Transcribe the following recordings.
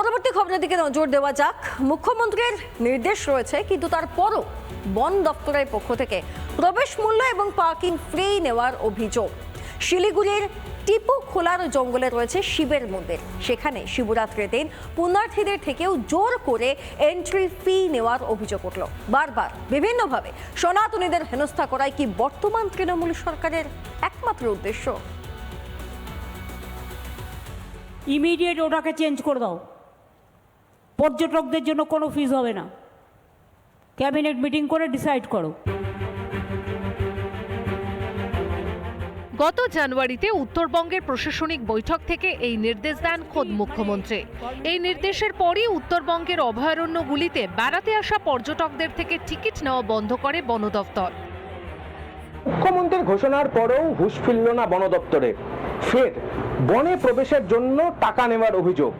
পরবর্তী খবরের দিকে নজর দেওয়া যাক। মুখ্যমন্ত্রীর নির্দেশ রয়েছে, কিন্তু তারপরও বন দপ্তরের পক্ষ থেকে প্রবেশ মূল্য এবং পার্কিং ফ্রি নেওয়ার অভিযোগ। শিলিগুড়ির টিপু খোলার জঙ্গলে রয়েছে শিবের মন্দির। সেখানে শিবরাত্রির দিন পুণ্যার্থীদের থেকেও জোর করে এন্ট্রি ফি নেওয়ার অভিযোগ উঠল। বারবার বিভিন্নভাবে সনাতনীদের হেনস্থা করায় কি বর্তমান তৃণমূল সরকারের একমাত্র উদ্দেশ্য? ইমিডিয়েট ওটাকে চেঞ্জ করে দাও। পর্যটকদের জন্য কোনো ফিস হবে না। ক্যাবিনেট মিটিং করে ডিসাইড করো। গত জানুয়ারিতে উত্তরবঙ্গের প্রশাসনিক বৈঠক থেকে এই নির্দেশ দেন খোদ মুখ্যমন্ত্রী। এই নির্দেশের পরই উত্তরবঙ্গের অভয়ারণ্যগুলিতে বেড়াতে আসা পর্যটকদের থেকে টিকিট নেওয়া বন্ধ করে বন দফতর মুখ্যমন্ত্রীর ঘোষণার পরেও হুঁশ ফিরল না বন দপ্তরে। ফের বনে প্রবেশের জন্য টাকা নেওয়ার অভিযোগ।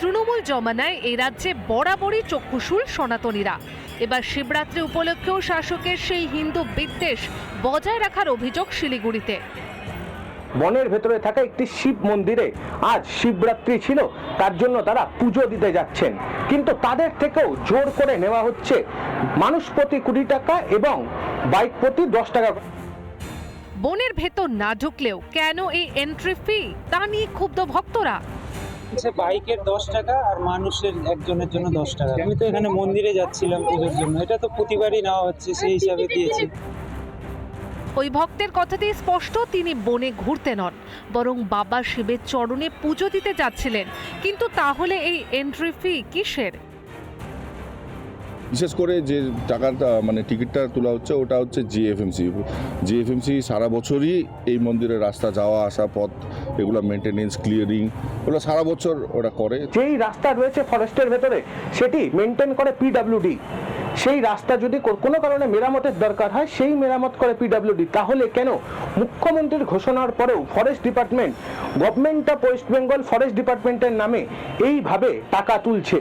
তৃণমূল জমানায় এই রাজ্যে বরাবরই চক্ষুশুল সনাতনীরা। এবার শিবরাত্রি উপলক্ষেও শাসকের সেই হিন্দু বিদ্বেষ বজায় রাখার অভিযোগ শিলিগুড়িতে। বনের ভেতরে থাকা একটি শিব মন্দিরে আজ শিবরাত্রি ছিল তার জন্য তারা পুজো দিতে যাচ্ছেন। কিন্তু তাদের থেকেও জোর করে নেওয়া হচ্ছে মানুষ প্রতি কুড়ি টাকা এবং বাইক প্রতি দশ টাকা বনের ভেতর না ঢুকলেও কেন এই এন্ট্রি ফি তা নিয়ে ক্ষুব্ধ ভক্তরা। হচ্ছে বাইকের দশ টাকা আর মানুষের একজনের জন্য দশ টাকা। আমি তো এখানে মন্দিরে যাচ্ছিলাম পুজোর জন্য। এটা তো প্রতিবারই নেওয়া হচ্ছে, সেই হিসাবে দিয়েছি। ওই ভক্তের কথাতেই স্পষ্ট, তিনি বনে ঘুরতে নন, বরং বাবা শিবের চরণে পুজো দিতে যাচ্ছিলেন। কিন্তু তাহলে এই এন্ট্রি ফি কিসের? বিশেষ করে যে টাকাটা মানে টিকিটটা তোলা হচ্ছে, ওটা হচ্ছে জিএফএমসি। জিএফএমসি সারা বছরই এই মন্দিরের রাস্তা যাওয়া, আসা পথ, এগুলো মেনটেনেন্স ক্লিয়ারিং ওগুলো সারা বছর ওরা করে। যেই রাস্তা রয়েছে ফরেস্টের ভেতরে, সেটি মেনটেন করে পিডাব্লিউডি সেই রাস্তা যদি কোনো কারণে মেরামতের দরকার হয়, সেই মেরামত করে পিডাব্লিউডি তাহলে কেন? মুখ্যমন্ত্রীর ঘোষণার পরেও forest department government of West Bengal forest ডিপার্টমেন্টের নামে এইভাবে টাকা তুলছে।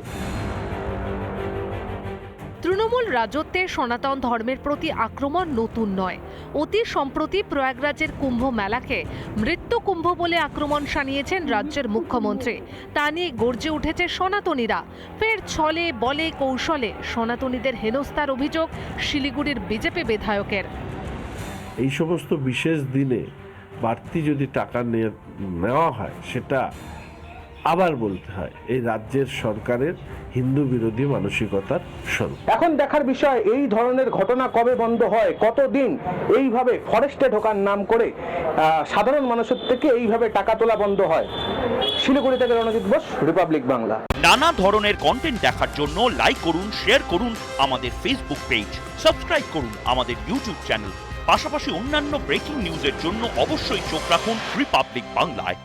তৃণমূল রাজত্বে সনাতন ধর্মের প্রতি আক্রমণ নতুন নয়। অতি সম্প্রতি প্রয়াগরাজের কুম্ভ মেলাকে মৃত্যু কুম্ভ বলে আক্রমণ শানিয়েছেন রাজ্যের মুখ্যমন্ত্রী। তা নিয়ে গর্জে উঠেছে সনাতনীরা। ফের ছলে, বলে, কৌশলে সনাতনীদের হেনস্থার অভিযোগ শিলিগুড়ির বিজেপি বিধায়কের। এই সমস্ত বিশেষ দিনে বাড়তি যদি টাকা নেওয়া হয়, সেটা আবার বলতে হয়, এই রাজ্যের সরকারের হিন্দু বিরোধী মানসিকতার স্বরূপ। এখন দেখার বিষয় এই ধরনের ঘটনা কবে বন্ধ হয় কতদিন? এইভাবে ফরেস্টে ঢোকার নাম করে সাধারণ মানুষের থেকে এইভাবে টাকা তোলা বন্ধ হয়। শিলিগুড়ি থেকে রণজিৎ বোস রিপাবলিক বাংলা নানা ধরনের কন্টেন্ট দেখার জন্য লাইক করুন শেয়ার করুন আমাদের ফেসবুক পেজ সাবস্ক্রাইব করুন আমাদের ইউটিউব চ্যানেল পাশাপাশি অন্যান্য ব্রেকিং নিউজের জন্য অবশ্যই চোখ রাখুন রিপাবলিক বাংলায়